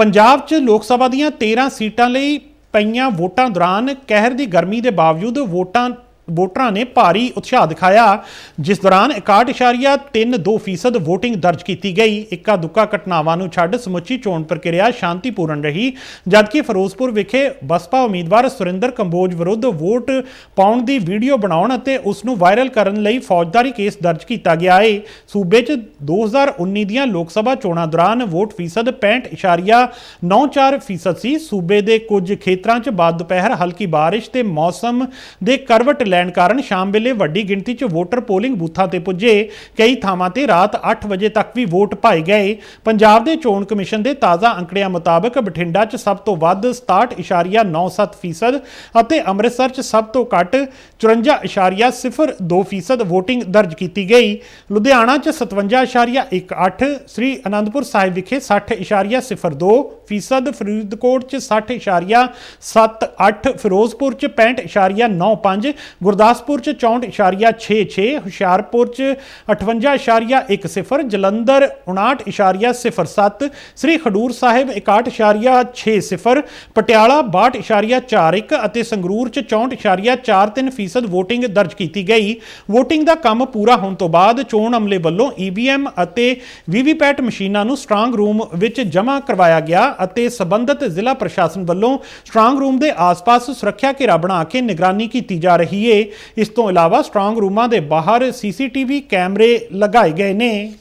ਪੰਜਾਬ 'ਚ ਲੋਕ ਸਭਾ ਦੀਆਂ 13 ਸੀਟਾਂ ਲਈ ਪਈਆਂ ਵੋਟਾਂ ਦੌਰਾਨ ਕਹਿਰ ਦੀ ਗਰਮੀ ਦੇ ਬਾਵਜੂਦ ਵੋਟਾਂ ਵੋਟਰਾਂ ਨੇ ਭਾਰੀ ਉਤਸ਼ਾਹ ਦਿਖਾਇਆ। ਜਿਸ ਦੌਰਾਨ 61.32% VOTING ਦਰਜ ਕੀਤੀ ਗਈ। ਇੱਕਾ ਦੁੱਕਾ ਘਟਨਾਵਾਂ ਨੂੰ ਛੱਡ ਸਮੁੱਚੀ ਚੋਣ ਪ੍ਰਕਿਰਿਆ ਸ਼ਾਂਤੀਪੂਰਨ ਰਹੀ। ਜਦਕਿ ਫਿਰੋਜ਼ਪੁਰ ਵਿਖੇ ਬਸਪਾ ਉਮੀਦਵਾਰ ਸੁਰਿੰਦਰ ਕੰਬੋਜ ਵਿਰੁੱਧ ਵੋਟ ਪਾਉਣ ਦੀ ਵੀਡੀਓ ਬਣਾਉਣ ਅਤੇ ਉਸ ਨੂੰ ਵਾਇਰਲ ਕਰਨ ਲਈ ਫੌਜਦਾਰੀ ਕੇਸ ਦਰਜ ਕੀਤਾ ਗਿਆ ਹੈ ਸੂਬੇ 'ਚ 2019 ਦੀਆਂ ਲੋਕ ਸਭਾ ਚੋਣਾਂ ਦੌਰਾਨ ਵੋਟ ਫੀਸਦ 65.94% ਫੀਸਦ ਸੀ। ਸੂਬੇ ਦੇ ਕੁਝ ਖੇਤਰਾਂ 'ਚ ਬਾਅਦ ਦੁਪਹਿਰ ਹਲਕੀ ਬਾਰਿਸ਼ ਤੇ ਮੌਸਮ ਦੇ ਕਰਵਟ ਲੈ ਲੈਣ ਕਾਰਨ ਸ਼ਾਮ ਵੇਲੇ ਵੱਡੀ ਗਿਣਤੀ 'ਚ ਵੋਟਰ ਪੋਲਿੰਗ ਬੂਥਾਂ ਤੇ ਪੁੱਜੇ। ਕਈ ਥਾਵਾਂ ਤੇ ਰਾਤ 8 ਵਜੇ ਤੱਕ ਵੀ ਵੋਟ ਪਾਏ ਗਏ। ਪੰਜਾਬ ਦੇ ਚੋਣ ਕਮਿਸ਼ਨ ਦੇ ਤਾਜ਼ਾ ਅੰਕੜਿਆਂ ਮੁਤਾਬਕ ਬਠਿੰਡਾ 'ਚ ਸਭ ਤੋਂ ਵੱਧ 67.97% ਫੀਸਦ ਅਤੇ ਅੰਮ੍ਰਿਤਸਰ 'ਚ ਸਭ ਤੋਂ ਘੱਟ 54.02% ਫੀਸਦ VOTING ਦਰਜ ਕੀਤੀ ਗਈ। ਲੁਧਿਆਣਾ 'ਚ 57.18 ਸ੍ਰੀ ਅਨੰਦਪੁਰ ਸਾਹਿਬ ਵਿਖੇ 60.02 ਫੀਸਦ, ਫਰੀਦਕੋਟ 'ਚ 60.78 ਫਿਰੋਜ਼ਪੁਰ 'ਚ 65.95 ਗੁਰਦਾਸਪੁਰ 'ਚ 64.66 ਹੁਸ਼ਿਆਰਪੁਰ 'ਚ 58.10 ਜਲੰਧਰ 59.07 ਸ੍ਰੀ ਖਡੂਰ ਸਾਹਿਬ 61.60 ਪਟਿਆਲਾ 62.41 ਅਤੇ ਸੰਗਰੂਰ 'ਚ 64.43 ਫੀਸਦ VOTING ਦਰਜ ਕੀਤੀ ਗਈ। VOTING ਦਾ ਕੰਮ ਪੂਰਾ ਹੋਣ ਤੋਂ ਬਾਅਦ ਚੋਣ ਅਮਲੇ ਵੱਲੋਂ EVM ਅਤੇ VVPAT ਮਸ਼ੀਨਾਂ ਨੂੰ ਸਟਰਾਂਗ ਰੂਮ ਵਿੱਚ ਜਮ੍ਹਾਂ ਕਰਵਾਇਆ ਗਿਆ ਅਤੇ ਸਬੰਧਤ ਜ਼ਿਲ੍ਹਾ ਪ੍ਰਸ਼ਾਸਨ ਵੱਲੋਂ ਸਟਰਾਂਗ ਰੂਮ ਦੇ ਆਸ-ਪਾਸ ਸੁਰੱਖਿਆ ਘੇਰਾ ਬਣਾ ਕੇ ਨਿਗਰਾਨੀ ਕੀਤੀ ਜਾ ਰਹੀ ਹੈ ਇਸ ਤੋਂ ਇਲਾਵਾ ਸਟਰੋਂਗ ਰੂਮਾਂ ਦੇ ਬਾਹਰ ਸੀਸੀਟੀਵੀ ਕੈਮਰੇ ਲਗਾਏ ਗਏ ਨੇ।